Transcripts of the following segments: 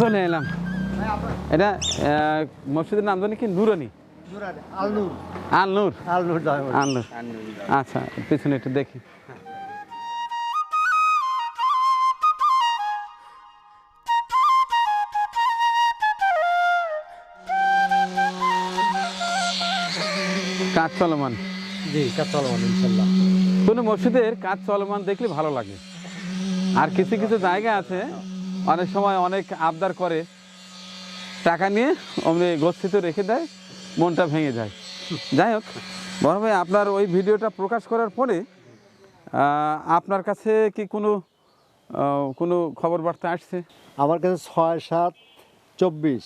চলে এলাম। এটা মসজিদের নাম জানি কি? নুরানি। আলনুর। আল নূর আলনুর। আচ্ছা পিছনে একটু দেখি। কাজ চলমান? জি কাজ চলমান ইনশাল্লাহ। কোনো মসজিদের কাজ চলমান দেখলে ভালো লাগে। আর কিছু কিছু জায়গা আছে অনেক সময় অনেক আবদার করে টাকা নিয়ে অমনি গচ্ছিত রেখে দেয় মনটা ভেঙে যায়। যাই হোক বড় ভাই আপনার ওই ভিডিওটা প্রকাশ করার পরে আপনার কাছে কি কোনো কোনো খবর বার্তা আসছে? আমার কাছে ছয় সাত চব্বিশ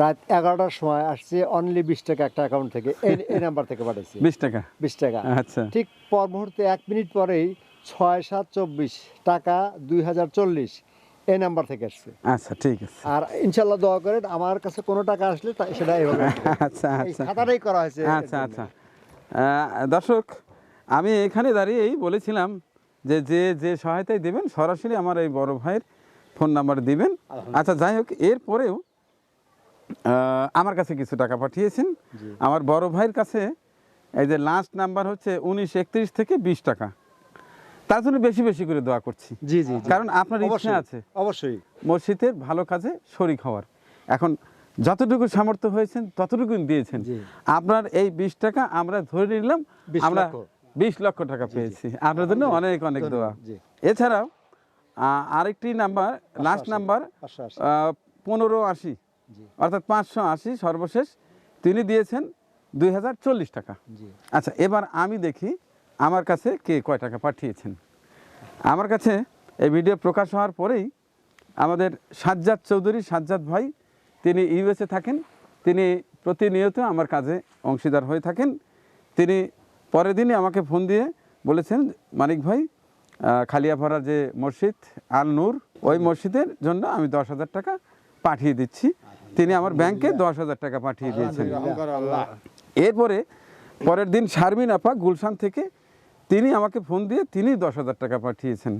রাত এগারোটার সময় আসছে অনলি বিশ টাকা একটা অ্যাকাউন্ট থেকে। এই এই নাম্বার থেকে পাঠাইছি। বিশ টাকা? বিশ টাকা। আচ্ছা। ঠিক পর মুহূর্তে এক মিনিট পরেই ছয় সাত চব্বিশ টাকা দুই হাজার চল্লিশ এই নাম্বার থেকে আসছে। আচ্ছা ঠিক আছে। আর ইনশাল্লাহ দোয়া করেন আমার কাছে কোনো টাকা আসলে সেটা এইভাবে। আচ্ছা আচ্ছা। খাতাটাই করা হয়েছে আচ্ছা আচ্ছা। দর্শক আমি এখানে দাঁড়িয়েই বলেছিলাম যে যে যে সহায়তায় দেবেন সরাসরি আমার এই বড় ভাইয়ের ফোন নাম্বার দিবেন। আচ্ছা যাই হোক এরপরেও আমার কাছে কিছু টাকা পাঠিয়েছেন। আমার বড় ভাইয়ের কাছে এই যে লাস্ট নাম্বার হচ্ছে উনিশ একত্রিশ থেকে বিশ টাকা। তার জন্য বেশি বেশি করে দোয়া করছি। জি জি। কারণ আপনার ইচ্ছা আছে। অবশ্যই। মসজিদের ভালো কাজে শরিক হওয়ার। এখন যতটুকু সামর্থ্য হয়েছেন ততটুকু দিয়েছেন। আপনার এই বিশ টাকা আমরা ধরে নিলাম আমরা বিশ লক্ষ টাকা পেয়েছি। আপনার জন্য অনেক অনেক দোয়া। এছাড়াও আরেকটি নাম্বার লাস্ট নাম্বার পনেরো আশি। অর্থাৎ পাঁচশো আশি সর্বশেষ। তিনি দিয়েছেন দুই হাজার চল্লিশ টাকা। আচ্ছা এবার আমি দেখি আমার কাছে কে কয় টাকা পাঠিয়েছেন? আমার কাছে এই ভিডিও প্রকাশ হওয়ার পরেই আমাদের সাজ্জাদ চৌধুরী সাজ্জাদ ভাই তিনি ইউএসএ থাকেন। তিনি প্রতিনিয়ত আমার কাজে অংশীদার হয়ে থাকেন। তিনি পরের দিনই আমাকে ফোন দিয়ে বলেছেন মানিক ভাই আহ, খালিয়াপাড়ার যে মসজিদ আল নূর ওই মসজিদের জন্য আমি দশ হাজার টাকা পাঠিয়ে দিচ্ছি। তিনি আমার ব্যাংকে দশ হাজার টাকা পাঠিয়ে দিয়েছেন। এরপরে পরের দিন শারমিন আপা গুলশান থেকে তিনি আমাকে ফোন দিয়ে তিনি দশ হাজার টাকা পাঠিয়েছেন।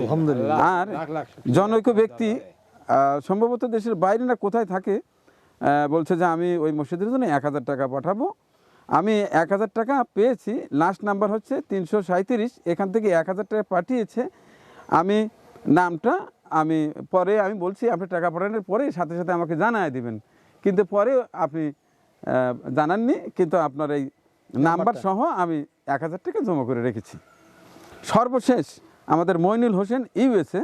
আলহামদুলিল্লাহ। আর জনৈক ব্যক্তি সম্ভবত দেশের বাইরে না কোথায় থাকে বলছে যে আমি ওই মসজিদের জন্য এক হাজার টাকা পাঠাবো। আমি এক হাজার টাকা পেয়েছি লাস্ট নাম্বার হচ্ছে তিনশো সাঁত্রিশ এখান থেকে এক হাজার টাকা পাঠিয়েছে। আমি নামটা আমি পরে আমি বলছি আপনি টাকা পাঠানোর পরে সাথে সাথে আমাকে জানায় দিবেন। কিন্তু পরে আপনি জানাননি কিন্তু আপনার এই নাম্বার সহ আমি এক হাজার টাকা জমা করে রেখেছি। সর্বশেষ আমাদের মইনুল হোসেন ইউএসএ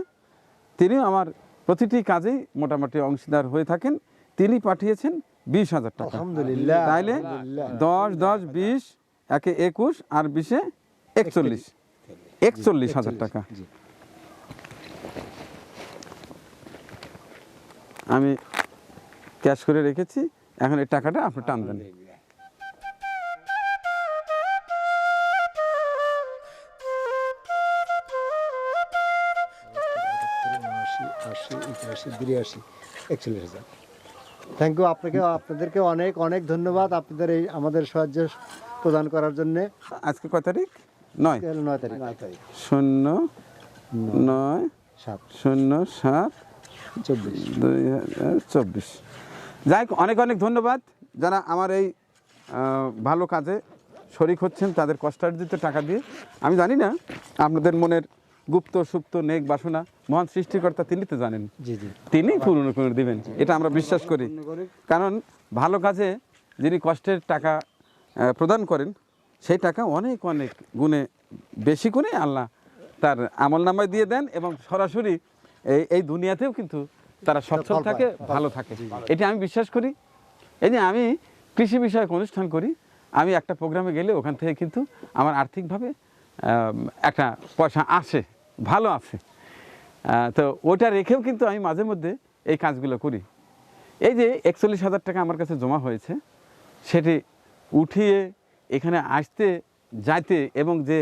তিনিও আমার প্রতিটি কাজেই মোটামুটি অংশীদার হয়ে থাকেন। তিনি পাঠিয়েছেন বিশ হাজার টাকা। আলহামদুলিল্লাহ তাইলে দশ দশ বিশ একে একুশ আর বিশে একচল্লিশ। একচল্লিশ হাজার টাকা। আমি ক্যাশ করে রেখেছি। এখন এই টাকাটা আপনি টান দেন। আশি আশি একাশি বিরাশি একচল্লিশ হাজার থ্যাংক ইউ আপনাকে আপনাদেরকে অনেক অনেক ধন্যবাদ আপনাদের এই আমাদের সাহায্য প্রদান করার জন্য। আজকে কয় তারিখ? নয়। নয় তারিখ নয় তারিখ। শূন্য নয় সাত। শূন্য সাত চব্বিশ। দুই হাজার চব্বিশ। যাই অনেক অনেক ধন্যবাদ। যারা আমার এই ভালো কাজে শরিক হচ্ছেন তাদের কষ্টার্জিত টাকা দিয়ে আমি জানি না আপনাদের মনের গুপ্ত সুপ্ত নেক বাসনা মহান সৃষ্টিকর্তা তিনি তো জানেন। তিনি পূর্ণ করে দিবেন এটা আমরা বিশ্বাস করি। কারণ ভালো কাজে যিনি কষ্টের টাকা প্রদান করেন সেই টাকা অনেক অনেক গুণে বেশি করে আল্লাহ তার আমল নামায় দিয়ে দেন এবং সরাসরি এই এই দুনিয়াতেও কিন্তু তারা সচ্ছল থাকে ভালো থাকে। এটা আমি বিশ্বাস করি। এই যে আমি কৃষি বিষয়ক অনুষ্ঠান করি আমি একটা প্রোগ্রামে গেলে ওখান থেকে কিন্তু আমার আর্থিকভাবে একটা পয়সা আসে। ভালো আছে। তো ওটা রেখেও কিন্তু আমি মাঝে মধ্যে এই কাজগুলো করি। এই যে একচল্লিশ হাজার টাকা আমার কাছে জমা হয়েছে সেটি উঠিয়ে এখানে আসতে যাইতে এবং যে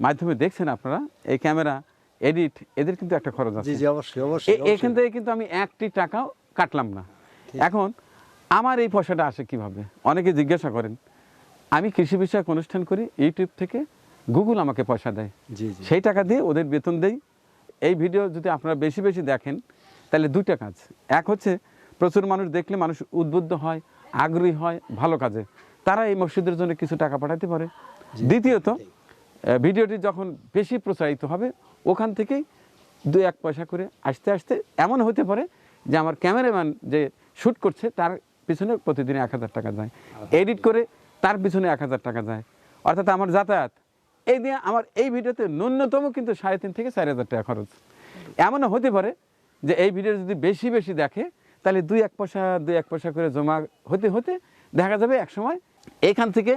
মাধ্যমে দেখছেন আপনারা এই ক্যামেরা এডিট এদের কিন্তু একটা খরচ আছে। এখান থেকে কিন্তু আমি একটি টাকাও কাটলাম না। এখন আমার এই পয়সাটা আসে কীভাবে? অনেকে জিজ্ঞাসা করেন আমি কৃষি বিষয়ক অনুষ্ঠান করি ইউটিউব থেকে গুগল আমাকে পয়সা দেয়। সেই টাকা দিয়ে ওদের বেতন দেই। এই ভিডিও যদি আপনারা বেশি বেশি দেখেন তাহলে দুইটা কাজ। এক হচ্ছে প্রচুর মানুষ দেখলে মানুষ উদ্বুদ্ধ হয় আগ্রহী হয় ভালো কাজে। তারা এই মসজিদের জন্য কিছু টাকা পাঠাতে পারে। দ্বিতীয়ত ভিডিওটি যখন বেশি প্রচারিত হবে ওখান থেকেই দু এক পয়সা করে আসতে আসতে এমন হতে পারে যে আমার ক্যামেরাম্যান যে শ্যুট করছে তার পিছনে প্রতিদিন এক হাজার টাকা যায়। এডিট করে তার পিছনে এক হাজার টাকা যায়। অর্থাৎ আমার যাতায়াত এই দিয়ে আমার এই ভিডিওতে ন্যূনতম কিন্তু সাড়ে তিন থেকে চার হাজার টাকা খরচ। এমনও হতে পারে যে এই ভিডিও যদি বেশি বেশি দেখে তাহলে দুই এক পয়সা দুই এক পয়সা করে জমা হতে হতে দেখা যাবে এক সময় এখান থেকে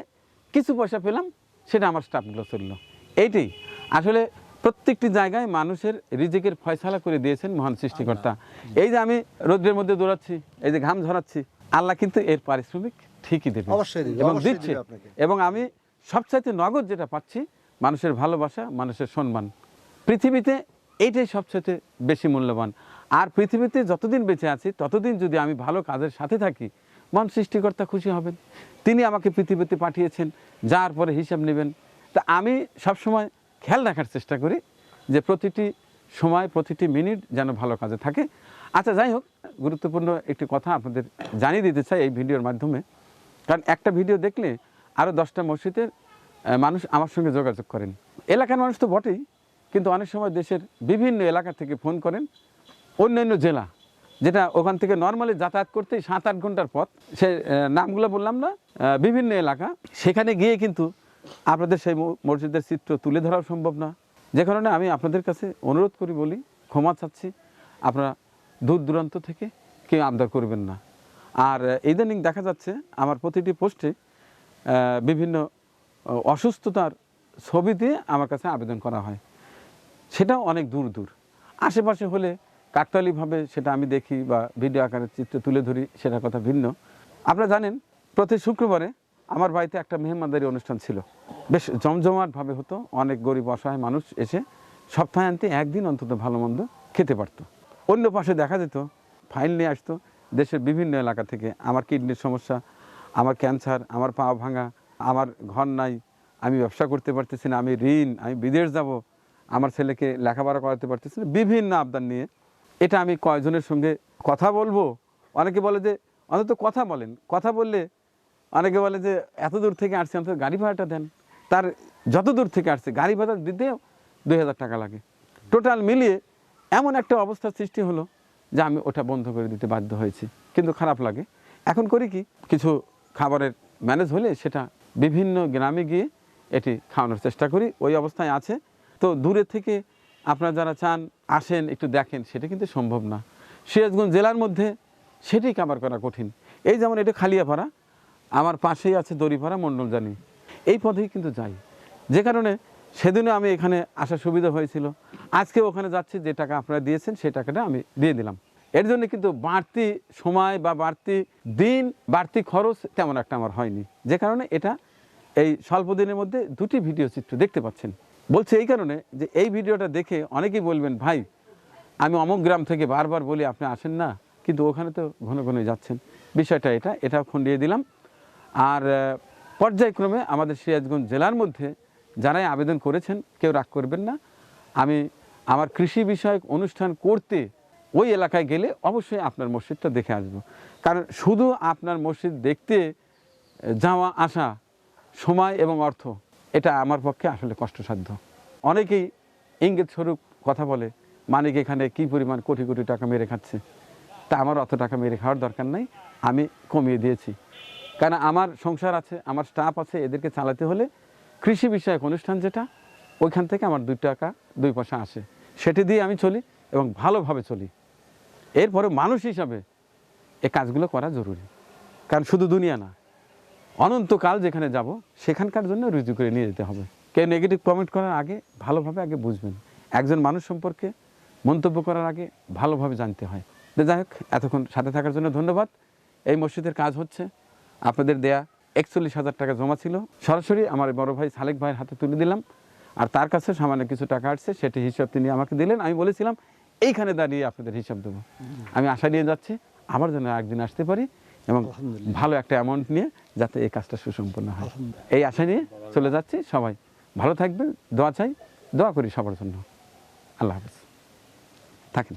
কিছু পয়সা পেলাম সেটা আমার স্টাফগুলো চলল এইটাই। আসলে প্রত্যেকটি জায়গায় মানুষের রিজিকের ফয়সালা করে দিয়েছেন মহান সৃষ্টিকর্তা। এই যে আমি রোদ্রের মধ্যে দৌড়াচ্ছি এই যে ঘাম ঝরাচ্ছি আল্লাহ কিন্তু এর পারিশ্রমিক ঠিকই দেবে অবশ্যই এবং দিচ্ছে। এবং আমি সবচাইতে নগদ যেটা পাচ্ছি মানুষের ভালোবাসা, মানুষের সম্মান। পৃথিবীতে এইটাই সবচেয়ে বেশি মূল্যবান। আর পৃথিবীতে যতদিন বেঁচে আছি, ততদিন যদি আমি ভালো কাজের সাথে থাকি মন সৃষ্টিকর্তা খুশি হবেন। তিনি আমাকে পৃথিবীতে পাঠিয়েছেন, যার পরে হিসাব নেবেন। তা আমি সবসময় খেয়াল রাখার চেষ্টা করি যে প্রতিটি সময়, প্রতিটি মিনিট যেন ভালো কাজে থাকে। আচ্ছা যাই হোক, গুরুত্বপূর্ণ একটি কথা আপনাদের জানিয়ে দিতে চাই এই ভিডিওর মাধ্যমে। কারণ একটা ভিডিও দেখলে আরও দশটা মসজিদের মানুষ আমার সঙ্গে যোগাযোগ করেন। এলাকার মানুষ তো বটেই, কিন্তু অনেক সময় দেশের বিভিন্ন এলাকা থেকে ফোন করেন, অন্যান্য জেলা, যেটা ওখান থেকে নর্মালি যাতায়াত করতেই সাত আট ঘণ্টার পথ। সে নামগুলো বললাম না বিভিন্ন এলাকা। সেখানে গিয়ে কিন্তু আপনাদের সেই মসজিদের চিত্র তুলে ধরাও সম্ভব না। যে কারণে আমি আপনাদের কাছে অনুরোধ করি, বলি, ক্ষমা চাচ্ছি। আপনারা দূর দূরান্ত থেকে কেউ আবদার করবেন না। আর ইদানিং দেখা যাচ্ছে আমার প্রতিটি পোস্টে বিভিন্ন অসুস্থতার ছবি দিয়ে আমার কাছে আবেদন করা হয়। সেটাও অনেক দূর দূর। আশেপাশে হলে কাকতালীভাবে সেটা আমি দেখি বা ভিডিও আকারে চিত্র তুলে ধরি, সেটার কথা ভিন্ন। আপনারা জানেন, প্রতি শুক্রবারে আমার বাড়িতে একটা মেহমানদারি অনুষ্ঠান ছিল। বেশ জমজমাটভাবে হতো, অনেক গরিব অসহায় মানুষ এসে সপ্তাহে আনতে একদিন অন্তত ভালো মন্দ খেতে পারতো। অন্য পাশে দেখা যেত, ফাইল নিয়ে আসতো, দেশের বিভিন্ন এলাকা থেকে, আমার কিডনির সমস্যা, আমার ক্যান্সার, আমার পা ভাঙা আমার ঘর নাই, আমি ব্যবসা করতে পারতেছি না, আমি ঋণ, আমি বিদেশ যাব, আমার ছেলেকে লেখাপড়া করাতে পারতেছি না, বিভিন্ন আবদার নিয়ে। এটা আমি কয়জনের সঙ্গে কথা বলব? অনেকে বলে যে, অন্তত কথা বলেন। কথা বললে অনেকে বলে যে, এত দূর থেকে আসছে, অন্তত গাড়ি ভাড়াটা দেন। তার যত দূর থেকে আসছে, গাড়ি ভাড়া দিতেও দুই হাজার টাকা লাগে। টোটাল মিলিয়ে এমন একটা অবস্থার সৃষ্টি হলো যে, আমি ওটা বন্ধ করে দিতে বাধ্য হয়েছি। কিন্তু খারাপ লাগে। এখন করি কি? কিছু খাবারের ম্যানেজ হলে সেটা বিভিন্ন গ্রামে গিয়ে এটি খাওয়ানোর চেষ্টা করি, ওই অবস্থায় আছে। তো দূরে থেকে আপনারা যারা চান, আসেন, একটু দেখেন, সেটা কিন্তু সম্ভব না। সিরাজগঞ্জ জেলার মধ্যে সেটি কাবার করা কঠিন। এই যেমন এটা খালিয়াপাড়া, আমার পাশেই আছে দড়িপাড়া মণ্ডলজানি এই পথেই কিন্তু যাই। যে কারণে সেদিনও আমি এখানে আসার সুবিধা হয়েছিল। আজকে ওখানে যাচ্ছি, যে টাকা আপনারা দিয়েছেন, সেই টাকাটা আমি দিয়ে দিলাম। এর জন্য কিন্তু বাড়তি সময় বা বাড়তি দিন, বাড়তি খরচ তেমন একটা আমার হয়নি। যে কারণে এটা এই স্বল্প দিনের মধ্যে দুটি ভিডিও চিত্র দেখতে পাচ্ছেন। বলছে এই কারণে যে এই ভিডিওটা দেখে অনেকেই বলবেন, ভাই, আমি অমুক গ্রাম থেকে বারবার বলি, আপনি আসেন না। কিন্তু ওখানে তো ঘন ঘন যাচ্ছেন। বিষয়টা এটা, এটাও খন্ডিয়ে দিলাম। আর পর্যায়ক্রমে আমাদের সিরাজগঞ্জ জেলার মধ্যে যারাই আবেদন করেছেন, কেউ রাগ করবেন না। আমি আমার কৃষি বিষয়ক অনুষ্ঠান করতে ওই এলাকায় গেলে অবশ্যই আপনার মসজিদটা দেখে আসব। কারণ শুধু আপনার মসজিদ দেখতে যাওয়া, আসা সময় এবং অর্থ, এটা আমার পক্ষে আসলে কষ্টসাধ্য। অনেকেই ইঙ্গিত স্বরূপ কথা বলে, মানিক এখানে কি পরিমাণ কোটি কোটি টাকা মেরে খাচ্ছে, তা আমার অত টাকা মেরে খাওয়ার দরকার নাই, আমি কমিয়ে দিয়েছি। কারণ আমার সংসার আছে, আমার স্টাফ আছে, এদেরকে চালাতে হলে কৃষি বিষয়ক অনুষ্ঠান যেটা, ওইখান থেকে আমার দুই টাকা, দুই পয়সা আসে। সেটি দিয়ে আমি চলি এবং ভালোভাবে চলি। এরপরে মানুষ হিসাবে এ কাজগুলো করা জরুরি। কারণ শুধু দুনিয়া না অনন্তকাল যেখানে যাব, সেখানকার জন্য রুজু করে নিয়ে যেতে হবে। কেউ নেগেটিভ কমেন্ট করার আগে, ভালোভাবে আগে বুঝবেন। একজন মানুষ সম্পর্কে মন্তব্য করার আগে ভালোভাবে জানতে হয়। যাই হোক, এতক্ষণ সাথে থাকার জন্য ধন্যবাদ। এই মসজিদের কাজ হচ্ছে, আপনাদের দেয়া একচল্লিশ হাজার টাকা জমা ছিল। সরাসরি আমার বড় ভাই সালেক ভাইয়ের হাতে তুলে দিলাম। আর তার কাছে সামান্য কিছু টাকা আসছে, সেটি হিসাব তিনি আমাকে দিলেন। আমি বলেছিলাম, এইখানে দাঁড়িয়ে আপনাদের হিসাব দেবো। আমি আশা নিয়ে যাচ্ছি, আবার যেন একদিন আসতে পারি। এবং ভালো একটা অ্যামাউন্ট নিয়ে যাতে এই কাজটা সুসম্পন্ন হয়। এই আশা নিয়ে চলে যাচ্ছি। সবাই ভালো থাকবেন দোয়া চাই দোয়া করি সবার জন্য। আল্লাহ হাফিজ। থাকেন।